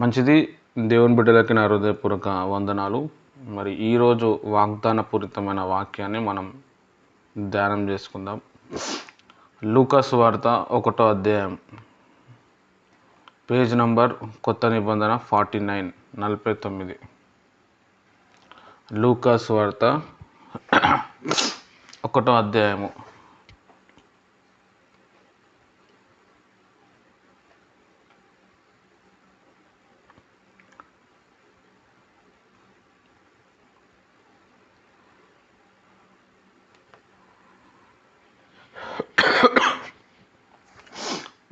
మంచిది. దేవుని బిడ్డలకి నా హృదయపూర్వక వందనాలు. మరి ఈరోజు వాగ్దానపూరితమైన వాక్యాన్ని మనం ధ్యానం చేసుకుందాం. లూకస్ వార్త ఒకటో అధ్యాయం. పేజ్ నంబర్ కొత్త నిబంధన ఫార్టీ నైన్ నలభై తొమ్మిది. లూకాస్ వార్త ఒకటో అధ్యాయము.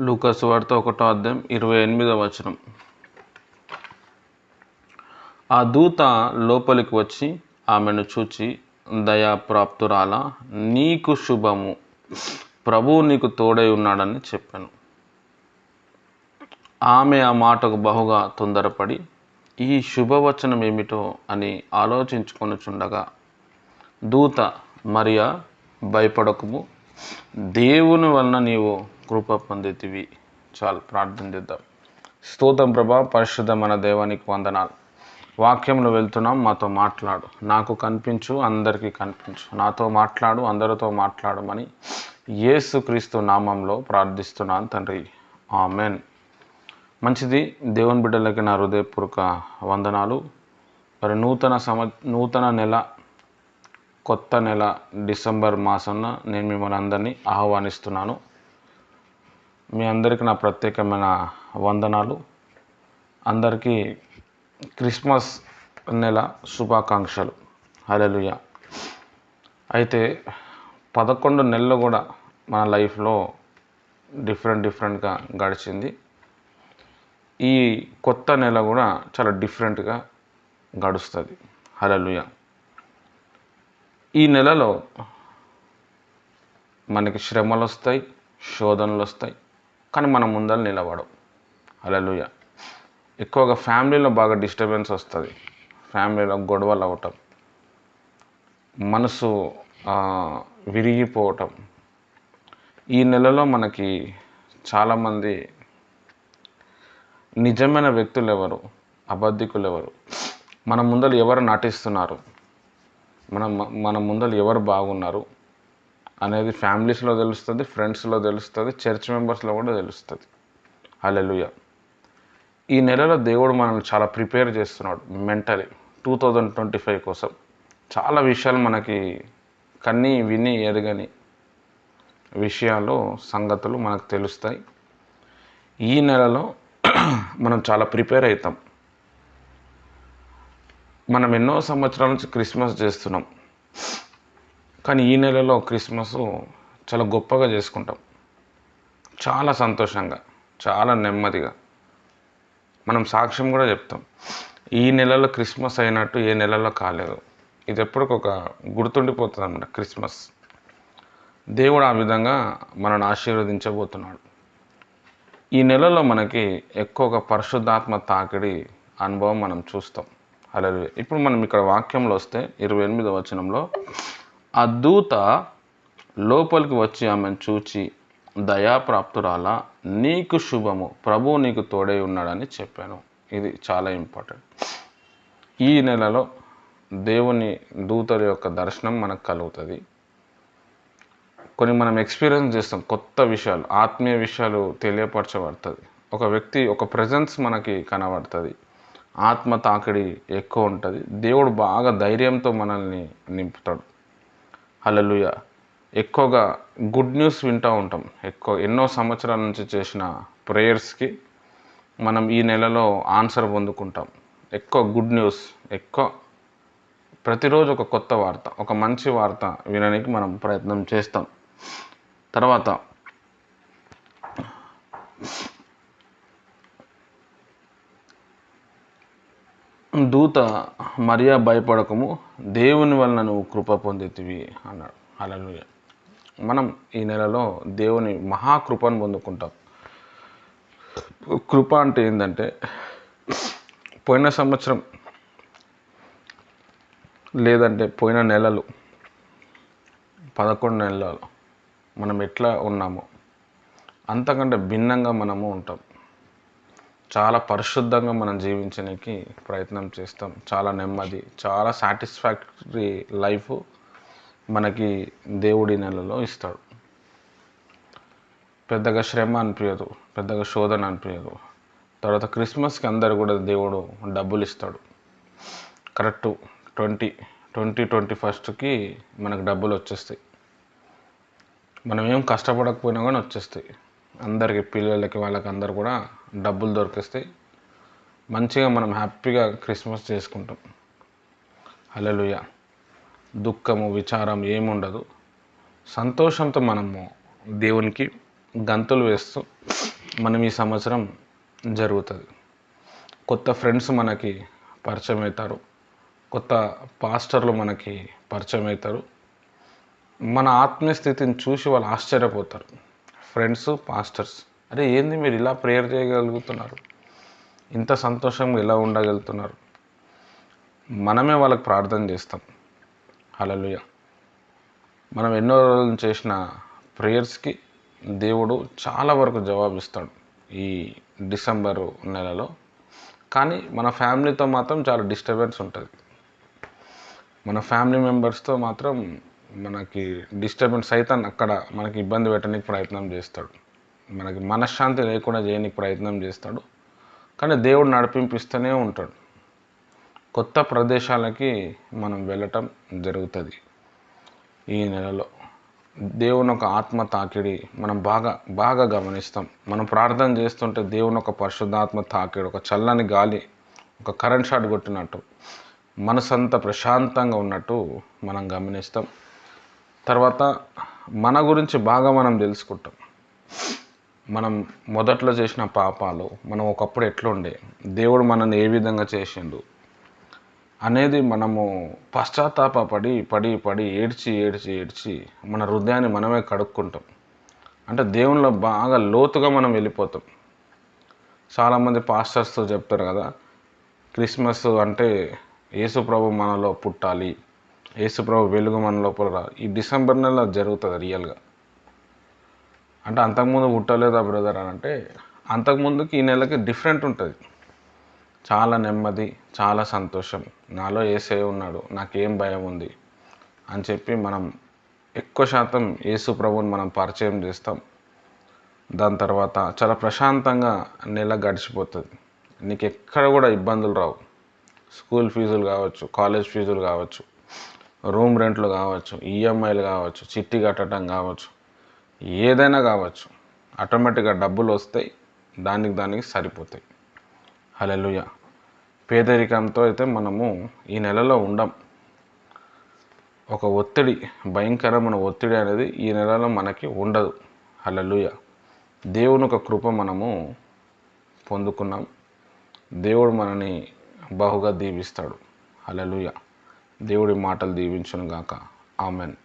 లూకస్ వార్త ఒకటో అధ్యాయం ఇరవై ఎనిమిదవ వచనం. ఆ దూత లోపలికి వచ్చి ఆమెను చూచి దయాప్రాప్తురాల నీకు శుభము. ప్రభువు నీకు తోడై ఉన్నాడని చెప్పాను. ఆమె ఆ మాటకు బహుగా తొందరపడి ఈ శుభవచనం ఏమిటో అని ఆలోచించుకొనుచుండగా దూత మరియా భయపడకము. దేవుని వలన నీవు కృప పొందితివి. చాలు ప్రార్థన చేద్దాం. స్తోత్రం ప్రభా పరిశుద్ధమైన దేవానికి వందనాలు. వాక్యంలో వెళ్తున్నాం మాతో మాట్లాడు. నాకు కనిపించు అందరికీ కనిపించు. నాతో మాట్లాడు అందరితో మాట్లాడమని యేసుక్రీస్తు నామంలో ప్రార్థిస్తున్నాను తండ్రి. ఆమెన్. మంచిది దేవుని బిడ్డలకి నా హృదయపూర్వక వందనాలు. మరి నూతన సమ నూతన నెల కొత్త నెల డిసెంబర్ మాసంన నేను మిమ్మల్ని అందరినీ ఆహ్వానిస్తున్నాను. మీ అందరికీ నా ప్రత్యేకమైన వందనాలు. అందరికీ క్రిస్మస్ నెల శుభాకాంక్షలు. హలలుయ అయితే పదకొండు నెలలు కూడా మన లైఫ్లో డిఫరెంట్ డిఫరెంట్గా గడిచింది. ఈ కొత్త నెల కూడా చాలా డిఫరెంట్గా గడుస్తుంది. హలలుయ ఈ నెలలో మనకి శ్రమలు వస్తాయి శోధనలు వస్తాయి కానీ మనం ముందర నిలబడం హలలుయ ఎక్కువగా ఫ్యామిలీలో బాగా డిస్టర్బెన్స్ వస్తుంది. ఫ్యామిలీలో గొడవలు అవ్వటం మనసు విరిగిపోవటం. ఈ నెలలో మనకి చాలామంది నిజమైన వ్యక్తులు ఎవరు అబద్ధికులు ఎవరు మన ముందర ఎవరు నటిస్తున్నారు? మన మన ముందర ఎవరు బాగున్నారు? అనేది ఫ్యామిలీస్లో తెలుస్తుంది ఫ్రెండ్స్లో తెలుస్తుంది చర్చ్ మెంబర్స్లో కూడా తెలుస్తుంది. హలెలుయ ఈ నెలలో దేవుడు మనల్ని చాలా ప్రిపేర్ చేస్తున్నాడు mentally two thousand twenty five కోసం. చాలా విషయాలు మనకి కన్నీ విని ఎరగని విషయాలు సంగతులు మనకు తెలుస్తాయి. ఈ నెలలో మనం చాలా ప్రిపేర్ అవుతాం. మనం ఎన్నో సంవత్సరాల నుంచి క్రిస్మస్ చేస్తున్నాం. కానీ ఈ నెలలో క్రిస్మస్ చాలా గొప్పగా చేసుకుంటాం. చాలా సంతోషంగా చాలా నెమ్మదిగా. మనం సాక్ష్యం కూడా చెప్తాం. ఈ నెలలో క్రిస్మస్ అయినట్టు ఏ నెలలో కాలేదు. ఇది ఎప్పటికొక గుర్తుండిపోతుంది అన్నమాట క్రిస్మస్. దేవుడు ఆ విధంగా మనల్ని ఆశీర్వదించబోతున్నాడు. ఈ నెలలో మనకి ఎక్కువగా పరిశుద్ధాత్మ తాకిడి అనుభవం మనం చూస్తాం. అలాగే ఇప్పుడు మనం ఇక్కడ వాక్యంలో వస్తే ఇరవై ఎనిమిదో వచనంలో ఆ దూత లోపలికి వచ్చి ఆమెను చూచి దయాప్రాప్తురాలా నీకు శుభము. ప్రభువు నీకు తోడై ఉన్నాడని చెప్పాను. ఇది చాలా ఇంపార్టెంట్. ఈ నెలలో దేవుని దూతల యొక్క దర్శనం మనకు కలుగుతుంది. కొన్ని మనం ఎక్స్పీరియన్స్ చేస్తాం కొత్త విషయాలు ఆత్మీయ విషయాలు తెలియపరచబడుతుంది. ఒక వ్యక్తి ఒక ప్రజెన్స్ మనకి కనబడుతుంది. ఆత్మ తాకిడి ఎక్కువ ఉంటుంది. దేవుడు బాగా ధైర్యంతో మనల్ని నింపుతాడు. హలలుయ ఎక్కువగా గుడ్ న్యూస్ వింటూ ఉంటాం. ఎక్కువ ఎన్నో సంవత్సరాల నుంచి చేసిన ప్రేయర్స్కి మనం ఈ నెలలో ఆన్సర్ పొందుకుంటాం. ఎక్కువ గుడ్ న్యూస్ ఎక్కువ ప్రతిరోజు ఒక కొత్త వార్త ఒక మంచి వార్త వినడానికి మనం ప్రయత్నం చేస్తాం. తర్వాత దూత మరియా భయపడకము దేవుని వలన నువ్వు కృప పొందితివి అన్నాడు. అలలుయ మనం ఈ నెలలో దేవుని మహాకృపను పొందుకుంటాం. కృప అంటే ఏంటంటే పోయిన సంవత్సరం లేదంటే పోయిన నెలలు పదకొండు నెలలు మనం ఎట్లా ఉన్నామో అంతకంటే భిన్నంగా మనము ఉంటాం. చాలా పరిశుద్ధంగా మనం జీవించడానికి ప్రయత్నం చేస్తాం. చాలా నెమ్మది చాలా సాటిస్ఫాక్టరీ లైఫ్ మనకి దేవుడి నెలలో ఇస్తాడు. పెద్దగా శ్రమ అనిపించదు పెద్దగా శోధన అనిపించదు. తర్వాత క్రిస్మస్కి అందరు కూడా దేవుడు డబ్బులు ఇస్తాడు. కరెక్ట్ ట్వంటీ ట్వంటీ ట్వంటీ ఫస్ట్కి మనకు డబ్బులు వచ్చేస్తాయి. మనం ఏం కష్టపడకపోయినా కానీ వచ్చేస్తాయి. అందరికి పిల్లలకి వాళ్ళకి అందరు కూడా డబ్బులు దొరికిస్తాయి. మంచిగా మనం హ్యాపీగా క్రిస్మస్ చేసుకుంటాం. అలలుయ దుఃఖము విచారం ఏముండదు. సంతోషంతో మనము దేవునికి గంతులు వేస్తూ మనం ఈ సంవత్సరం జరుగుతుంది. కొత్త ఫ్రెండ్స్ మనకి పరిచయం అవుతారు. కొత్త పాస్టర్లు మనకి పరిచయం అవుతారు. మన ఆత్మీయ స్థితిని చూసి వాళ్ళు ఆశ్చర్యపోతారు. Friends pastors. అరే ఏంది మీరు ఇలా ప్రేయర్ చేయగలుగుతున్నారు? ఇంత సంతోషంగా ఎలా ఉండగలుగుతున్నారు? మనమే వాళ్ళకి ప్రార్థన చేస్తాం. హల్లెలూయ. మనం ఎన్నో రోజులు చేసిన ప్రేయర్స్కి దేవుడు చాలా వరకు జవాబిస్తాడు ఈ డిసెంబరు నెలలో. కానీ మన ఫ్యామిలీతో మాత్రం చాలా డిస్టర్బెన్స్ ఉంటుంది. మన ఫ్యామిలీ మెంబర్స్తో మాత్రం మనకి డిస్టర్బెన్స్ అయితే అక్కడ మనకి ఇబ్బంది పెట్టడానికి ప్రయత్నం చేస్తాడు. మనకి మనశ్శాంతి లేకుండా చేయడానికి ప్రయత్నం చేస్తాడు. కానీ దేవుడు నడిపింపిస్తూనే ఉంటాడు. కొత్త ప్రదేశాలకి మనం వెళ్ళటం జరుగుతుంది ఈ నెలలో. దేవుని ఒక ఆత్మ తాకిడి మనం బాగా బాగా గమనిస్తాం. మనం ప్రార్థన చేస్తుంటే దేవుని ఒక పరిశుద్ధాత్మ తాకిడి ఒక చల్లని గాలి ఒక కరెంట్ షాట్ కొట్టినట్టు మనసంతా ప్రశాంతంగా ఉన్నట్టు మనం గమనిస్తాం. తర్వాత మన గురించి బాగా మనం తెలుసుకుంటాం. మనం మొదట్లో చేసిన పాపాలు మనం ఒకప్పుడు ఎట్లుండే దేవుడు మనల్ని ఏ విధంగా చేసిండు అనేది మనము పశ్చాత్తాపడి పడి పడి ఏడ్చి ఏడ్చి ఏడ్చి మన హృదయాన్ని మనమే కడుక్కుంటాం. అంటే దేవునిలో బాగా లోతుగా మనం వెళ్ళిపోతాం. చాలామంది పాస్టర్స్తో చెప్తారు కదా క్రిస్మస్ అంటే యేసుప్రభు మనలో పుట్టాలి యేసుప్రభు వెలుగు మన లోపల రా ఈ డిసెంబర్ నెల జరుగుతుంది రియల్గా. అంటే అంతకుముందు పుట్టలేదా బ్రదర్ అని అంటే అంతకుముందుకి ఈ నెలకి డిఫరెంట్ ఉంటుంది. చాలా నెమ్మది చాలా సంతోషం. నాలో ఏసే ఉన్నాడు నాకేం భయం ఉంది అని చెప్పి మనం ఎక్కువ శాతం యేసు ప్రభుని మనం పరిచయం చేస్తాం. దాని తర్వాత చాలా ప్రశాంతంగా నెల గడిచిపోతుంది. నీకు ఎక్కడ కూడా ఇబ్బందులు రావు. స్కూల్ ఫీజులు కావచ్చు కాలేజ్ ఫీజులు కావచ్చు రూమ్ రెంట్లు కావచ్చు ఈఎంఐలు కావచ్చు చిట్టి కట్టడం కావచ్చు. ఏదైనా కావచ్చు ఆటోమేటిక్గా డబ్బులు వస్తాయి దానికి దానికి సరిపోతాయి. హలెలుయ పేదరికంతో అయితే మనము ఈ నెలలో ఉండం. ఒక ఒత్తిడి భయంకరమైన ఒత్తిడి అనేది ఈ నెలలో మనకి ఉండదు. హలలుయ దేవుని ఒక కృప మనము పొందుకున్నాం. దేవుడు మనని బహుగా దీవిస్తాడు. హలలుయ దేవుడి మాటలు దీవించును గాక ఆమెన్.